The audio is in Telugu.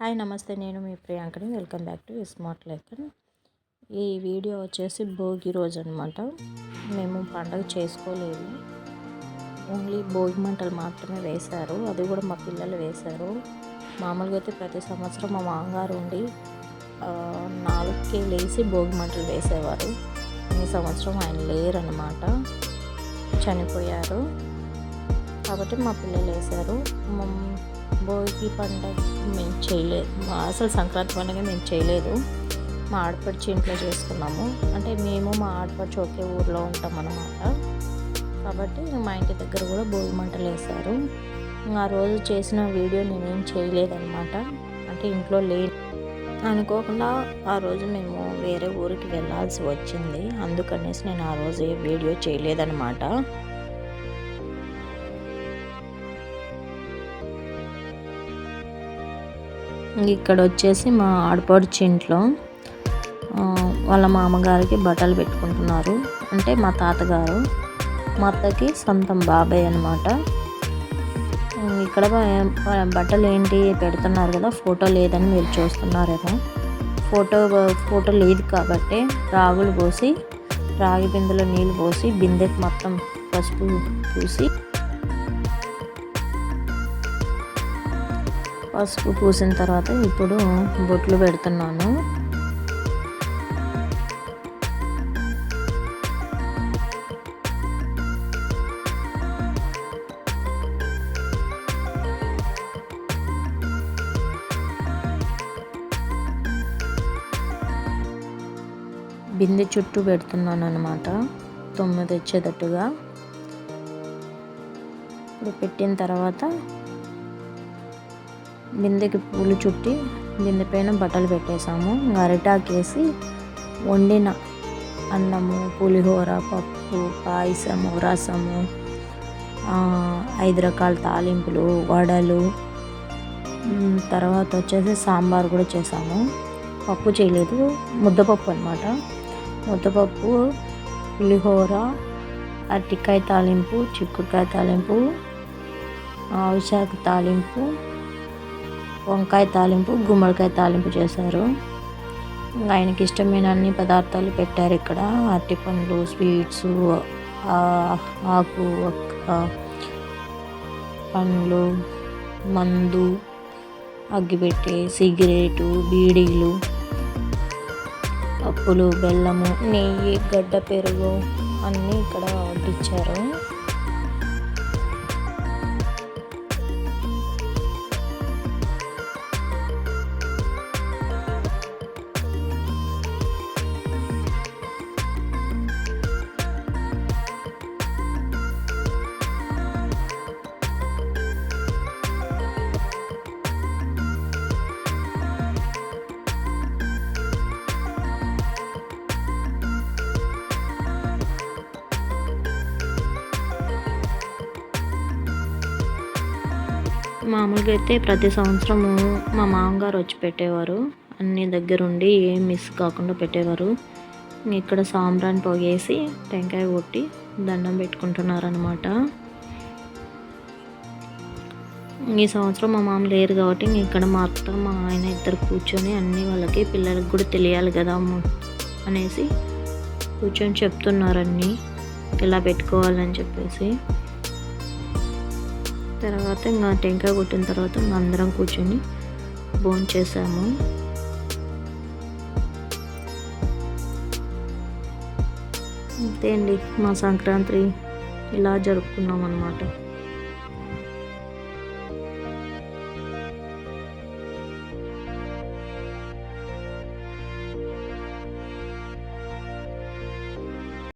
హాయ్ నమస్తే నేను మీ ప్రియాంకని. వెల్కమ్ బ్యాక్ టు స్మార్ట్ లెక్కన్ ఈ వీడియో వచ్చేసి భోగి రోజు అనమాట మేము పండగ చేసుకోలేదు. ఓన్లీ భోగి మంటలు మాత్రమే వేశారు. అది కూడా మా పిల్లలు వేశారు. మామూలుగా అయితే ప్రతి సంవత్సరం మా మామగారు ఉండి నాలుగుకే లేచి భోగి మంటలు వేసేవారు. ఈ సంవత్సరం ఆయన లేరనమాట చనిపోయారు. కాబట్టి మా పిల్లలు వేశారు. భోగి పండుగ మేము చేయలేదు. అసలు సంక్రాంతి పండుగ మేము చేయలేదు. మా ఆడపడిచి ఇంట్లో చేసుకున్నాము. అంటే మేము మా ఆడపడిచి ఒకే ఊర్లో ఉంటాం అన్నమాట. కాబట్టి మా ఇంటి దగ్గర కూడా భోగి మంటలు వేశారు. ఆ రోజు చేసిన వీడియో నేనేం చేయలేదన్నమాట. అంటే ఇంట్లో లే అనుకోకుండా ఆ రోజు మేము వేరే ఊరికి వెళ్ళాల్సి వచ్చింది. అందుకనేసి నేను ఆ రోజు ఏ వీడియో చేయలేదన్నమాట. ఇక్కడ వచ్చేసి మా ఆడపడుచు ఇంట్లో వాళ్ళ మామగారికి బట్టలు పెట్టుకుంటున్నారు. అంటే మా తాతగారు. మా అత్తకి సొంతం బాబాయ్ అనమాట ఇక్కడ బట్టలు ఏంటి పెడుతున్నారు కదా ఫోటో లేదని మీరు చూస్తున్నారేమో. ఫోటో ఫోటో లేదు కాబట్టి రాగులు పోసి రాగి బిందెలో నీళ్ళు పోసి బిందెకి మొత్తం పసుపు పూసి పసుపు పూసిన తర్వాత ఇప్పుడు బొట్లు పెడుతున్నాను. బిందె చుట్టూ పెడుతున్నాను అనమాట తొమ్మిది వచ్చేటట్టుగా. ఇప్పుడు పెట్టిన తర్వాత బిందెకి పూలు చుట్టి బిందె పైన బట్టలు పెట్టేసాము అరిటాకేసి వండిన అన్నము పులిహోర పప్పు పాయసము రసము ఐదు రకాల తాలింపులు వడలు. తర్వాత వచ్చేసి సాంబార్ కూడా చేసాము పప్పు చేయలేదు. ముద్దపప్పు అనమాట ముద్దపప్పు పులిహోర అరటికాయ తాలింపు చిక్కుడుకాయ తాలింపు ఆవిశాఖ తాలింపు వంకాయ తాలింపు గుమ్మడికాయ తాలింపు చేశారు. ఆయనకి ఇష్టమైన అన్ని పదార్థాలు పెట్టారు ఇక్కడ. అరటి పండ్లు స్వీట్స్ ఆకు పండ్లు మందు అగ్గిపెట్టే సిగరెటు బీడీలు పప్పులు బెల్లము నెయ్యి గడ్డ పెరుగు అన్నీ ఇక్కడ వడ్డించారు మామూలుగా అయితే ప్రతి సంవత్సరము మా మామగారు వచ్చి పెట్టేవారు. అన్ని దగ్గరుండి ఏం మిస్ కాకుండా పెట్టేవారు. ఇక్కడ సాంబ్రాన్ని పొగేసి టెంకాయ కొట్టి దండం పెట్టుకుంటున్నారనమాట ఈ సంవత్సరం మా మామ లేరు కాబట్టి ఇక్కడ మా అత్త మా ఆయన ఇద్దరు కూర్చొని అన్ని వాళ్ళకి పిల్లలకి కూడా తెలియాలి కదా అనేసి కూర్చొని చెప్తున్నారన్నీ. ఇలా పెట్టుకోవాలని చెప్పేసి. తర్వాత ఇంకా టెంకాయ కొట్టిన తర్వాత అందరం కూర్చొని భోజనం చేసాము. అంతే అండి మా సంక్రాంతి ఇలా జరుపుకున్నాం అన్నమాట